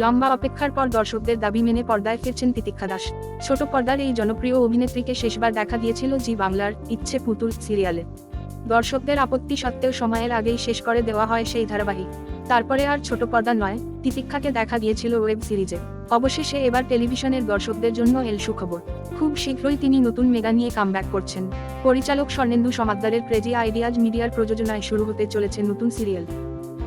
লম্বা অপেক্ষার পর দর্শকদের দাবি মেনে পর্দায় ফিরছেন তিতিক্ষা দাস। ছোট পর্দার এই জনপ্রিয় অভিনেত্রীকে শেষবার দেখা দিয়েছিল জি বাংলার ইচ্ছে পুতুল সিরিয়ালে। দর্শকদের আপত্তি সত্ত্বেও সময়ের আগেই শেষ করে দেওয়া হয় সেই ধারাবাহিক। তারপরে আর ছোট পর্দা নয়, তিতিক্ষাকে দেখা গিয়েছিল ওয়েব সিরিজে। অবশেষে এবার টেলিভিশনের দর্শকদের জন্য এল সুখবর। খুব শীঘ্রই তিনি নতুন মেগা নিয়ে কামব্যাক করছেন। পরিচালক স্বর্ণেন্দু সমাদ্দারের ক্রেজি আইডিয়াজ মিডিয়ার প্রযোজনায় শুরু হতে চলেছে নতুন সিরিয়াল।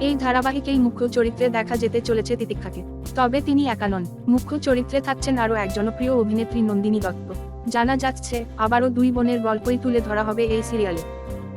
এই ধারাবাহিকেই মুখ্য চরিত্রে দেখা যেতে চলেছে তিতিক্ষাকে। তবে তিনি একা নন। মুখ্য চরিত্রে থাকছেন আরও এক জনপ্রিয় অভিনেত্রী নন্দিনী দত্ত। জানা যাচ্ছে, আবারও দুই বোনের গল্পই তুলে ধরা হবে এই সিরিয়ালে।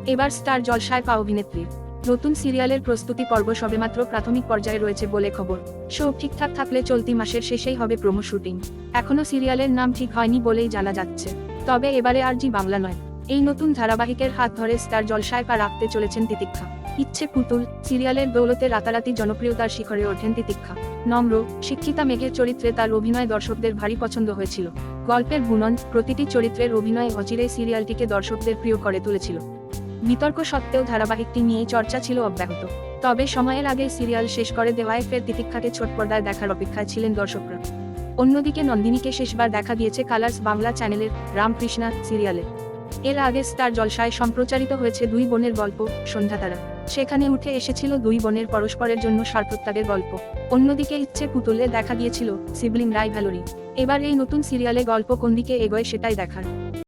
এবার স্টার জলসায় পা অভিনেত্রী নতুন সিরিয়ালের প্রস্তুতি পর্ব সবেমাত্র প্রাথমিক পর্যায়ে রয়েছে বলে খবর। সব ঠিকঠাক থাকলে চলতি মাসের শেষেই হবে প্রোমো শুটিং। এখনও সিরিয়ালের নাম ঠিক হয়নি বলেই জানা যাচ্ছে। তবে এবারে আর জি বাংলা নয়। এই নতুন ধারাবাহিকের হাত ধরে স্টার জলসায় পা রাখতে চলেছেন তিতিক্ষা। ইচ্ছে পুতুল, সিরিয়ালের দৌলতে রাতারাতি জনপ্রিয়তার শিখরে ওঠেন তিতিক্ষা। নম্র, শিক্ষিতা মেঘের চরিত্রে তার অভিনয় দর্শকদের ভারী পছন্দ হয়েছিল। গল্পের বুনন, প্রতিটি চরিত্রের অভিনয় অচিরে সিরিয়ালটিকে দর্শকদের প্রিয় করে তুলেছিল। বিতর্ক সত্ত্বেও ধারাবাহিকটি নিয়ে চর্চা ছিল অব্যাহত। তবে সময়ের আগে সিরিয়াল শেষ করে দেওয়ায় ফের তিতিক্ষাকে ছোট পর্দায় দেখার অপেক্ষায় ছিলেন দর্শকরা। অন্যদিকে নন্দিনীকে শেষবার দেখা দিয়েছে কালার্স বাংলা চ্যানেলের রামকৃষ্ণা সিরিয়ালে। এর আগে স্টার জলসায় সম্প্রচারিত হয়েছে দুই বোনের গল্প সন্ধ্যা সন্ধ্যাতারা। সেখানে উঠে এসেছিল দুই বোনের পরস্পরের জন্য স্বার্থত্যাগের গল্প। অন্যদিকে ইচ্ছে পুতুলে দেখা গিয়েছিল সিবলিং রাই ভ্যালোরি এবার এই নতুন সিরিয়ালে গল্প কোন দিকে এগোয় সেটাই দেখার।